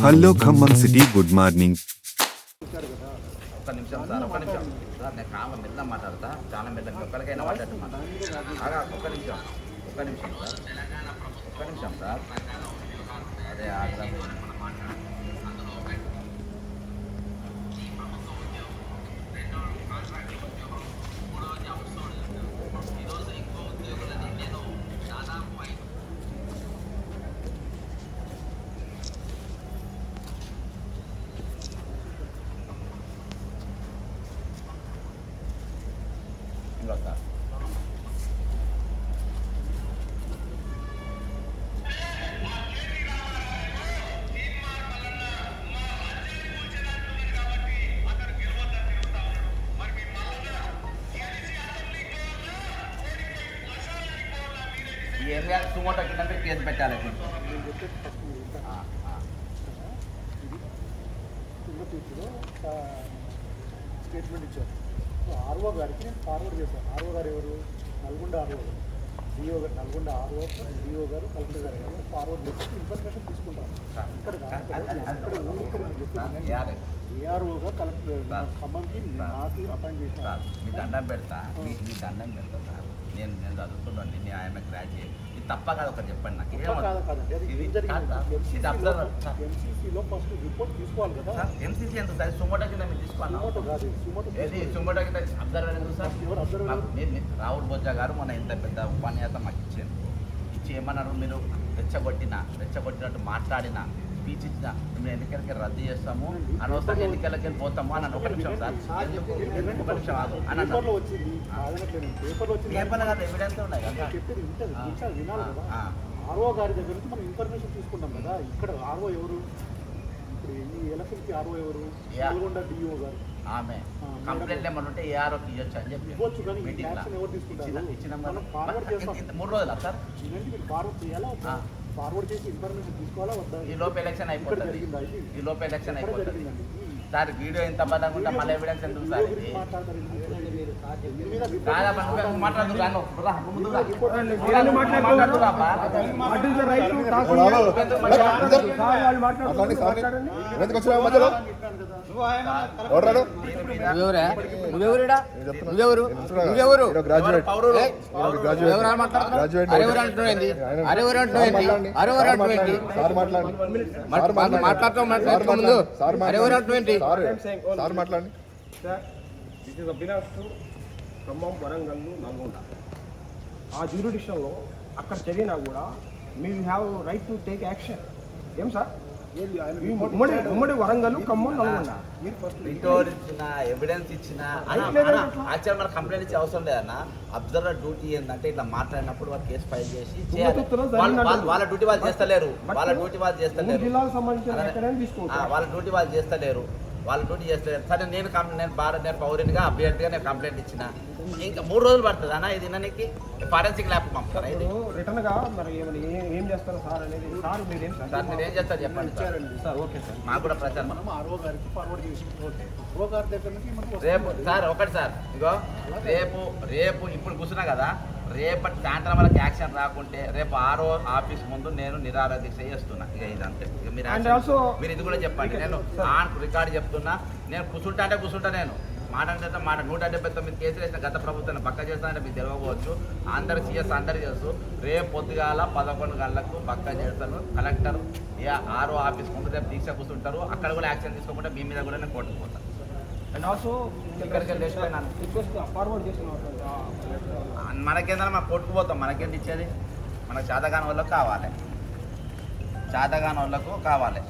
Hello Khammam city good morning ఒక్క నిమిషం sir ఒక్క నిమిషం సార్ నేను కామ మెల్ల మాట్లాడతా చాలా మెల్ల ఒక్కరికైనా ఒక్క నిమిషం ఒక్క నిమిషం సార్ ఒక్క నిమిషం సార్ అదే ఆగ్రహం సార్ ఏం కాదు సుమోటో కింద పెట్టి కేసు పెట్టాలి ఆ, ఆ. కింద స్టేట్మెంట్ ఇచ్చారు. ఆర్ఓ గారికి నేను ఫార్వర్డ్ చేశాను. ఆర్ఓ గారు ఎవరు? నల్గొండ ఆర్ఓ గారు. డిఓ గారు నల్గొండ ఆర్ఓ డిఓ గారు కలెక్టర్ గారు ఎవరు? ఫార్వర్డ్ చేసి ఇన్ఫర్మేషన్ తీసుకుంటాను ఇక్కడ కాదు, ఇక్కడ ఇక్కడ ఏఆర్ఓగా కలెక్టర్ సార్. ఖమ్మంకి నాకు అపాయింట్ సార్ మీ దండం పెడతా మీ మీ దండం పెడతా సార్ నేను నేను చదువుతున్నాను నేను ఆయన గ్రాడ్యుయేట్ ఇది తప్ప కాదు ఒకటి చెప్పండి నాకు? కాదు కాదండి. ఎంసీసీలో ఫస్ట్ రిపోర్ట్ తీసుకోవాలి కదా? సార్ ఎంసీసీ ఎంత సార్ సుమోటో కింద మీరు తీసుకోవాలి సుమోటో కాదు సుమోటో ఏది సుమోటో కింద అబ్జర్వర్ ఎందుకు సార్ ఎవరు రాహుల్ బొజ్జా గారు మన ఇంత పెద్ద ఉపన్యాసం మాకు ఇచ్చారు. ఇచ్చి ఏమన్నారు మీరు? రెచ్చగొట్టిన రెచ్చగొట్టినట్టు మాట్లాడిన. స్పీచ్ ఇచ్చిన. మేము ఎన్నికలకి రద్దు చేస్తాము. అనవసరంగా ఎన్నికలకి పోతాము అని ఒక నిమిషం సార్? ఒక నిమిషం ఆగు అని అన్నారు పేపర్లో కదా. ఎవిడెన్స్ ఉన్నాయి కదా. కదా. ఆర్ఓ గారి దగ్గర నుంచి మనం ఇన్ఫర్మేషన్ తీసుకుంటాం కదా. ఇక్కడ ఆర్ఓ ఎవరు? ఇప్పుడు ఈ ఎలక్షన్కి ఆర్ఓ ఎవరు. నల్గొండ డిఓ గారు. ఆమె. కంప్లైంట్ ఏమన్నా ఉంటే ఏఆర్ఓకి ఇవ్వచ్చు అని చెప్పి ఇవ్వచ్చు కానీ. యాక్షన్ ఎవరు తీసుకుంటారు? మూడు రోజులా సార్? ఫార్వర్డ్ చేయాలా. ఫార్వర్డ్ చేసి ఇన్ఫర్మేషన్ తీసుకోవాలా వద్దా ఈ లోపు ఎలక్షన్ అయిపోతుంది ఈ లోపు ఎలక్షన్ అయిపోతుంది సార్ వీడియో ఎంత బలంగా ఉంటే మళ్ళీ ఎవిడెన్స్ ఎందుకు సార్ ఇది రాను ముందు రా. ఎవరు నువ్వెవరా? నువ్వెవరుడా? నువ్వెవరు? నువ్వెవరు? గ్రాడ్యుయేట్. గ్రాడ్యుయేట్ ఎవరు? మాట్లాడుతున్నావు గ్రాడ్యుయేట్ అరెవరు అంటున్నాయింది సార్ మాట్లాడండి. సార్ మాట్లాడతాం మాట్లాడతాం ముందు. సార్ అరెవరు సార్ మాట్లాడండి. టు ఖమ్మం వరంగల్ నల్గొండ ఆ జ్యూరిడిక్షన్లో అక్కడ జరిగినా కూడా మీ have right to take action ఏం సార్ ఉమ్మడి ఉమ్మడి వరంగల్ ఖమ్మం నల్గొండ. రిటోర్ ఇచ్చిన ఎవిడెన్స్ ఇచ్చిన యాక్చువల్ మన కంప్లైంట్ ఇచ్చే అవసరం లేదన్న. అబ్జర్వర్ డ్యూటీ ఏంటంటే ఇట్లా మాట్లాడినప్పుడు వాళ్ళు కేసు ఫైల్ చేసి వాళ్ళు- డ్యూటీ వాళ్ళు చేస్తలేరు. వాళ్ళ డ్యూటీ వాళ్ళు చేస్తలేరు. వాళ్ళ డ్యూటీ వాళ్ళు చేస్తలేరు. వాళ్ళ డ్యూటీ చేస్తలేరు. సరే నేను కం- నేను భారత్ నేను పౌరునిగా అభ్యర్థిగా నేను కంప్లైంట్ ఇచ్చిన. ఇంకా మూడు రోజులు పడుతుంది అన్న ఇది వినడానికి ఫారెన్సిక్ ల్యాబ్ పంపుతారా? ఇది మరి ఏ- చేస్తారు సార్ అనేది? సార్ మీరేం సార్? సార్ మీరు ఏం చేస్తారు చెప్పండి సార్? Sir okay sir. మాకు కూడా ప్రచారం. మనం ఆర్ఓ గారికి ఫార్వర్డ్ చేసి ఆర్ఓ గారి దగ్గర నుంచి మనకు రేపు. సార్ ఒకటి సార్ ఇగో రేపు రేపు ఇప్పుడు కూర్చున్నా కదా రేపటి సాయంత్రం వరకు యాక్షన్ రాకుంటే రేపు ఆరో ఆఫీస్ ముందు నేను నిరాహార దీక్ష చేస్తున్నా. ఇక ఇదంతే. ఇక మీరు మీరు ఇది కూడా చెప్పండి. నేను ఆన్ రికార్డు చెప్తున్నా. నేను కూర్చుంటా అంటే కూర్చుంటా నేను. మాట అంటే మాట. నూట డెబ్బై తొమ్మిది కేసులు వేసిన గత ప్రభుత్వాన్ని పక్క చేస్తానంటే మీకు తెలియకపోవచ్చు అందరు సీఎస్ అందరు తెలుసు. రేపు పొద్దుగాల పదకొండు గంటలకు పక్క చేస్తాను. కలెక్టర్ ఏ ఆరో ఆఫీస్ ముందు రేపు దీక్ష కూర్చుంటారు. అక్కడ కూడా యాక్షన్ తీసుకోకుండా మీ మీద కూడా నేను కోర్టుకు పోతాను అండ్ ఆల్సో ఇక్కడికి లేచిపోయినాను. రిక్వెస్ట్ ఫార్వర్డ్ చేసిన మనకేందన్నా మనం కొట్టుకు పోతాం. మనకేంటి ఇచ్చేది? మనకు చేతగాని వాళ్ళకు కావాలి. చేతగాని వాళ్ళకు కావాలి.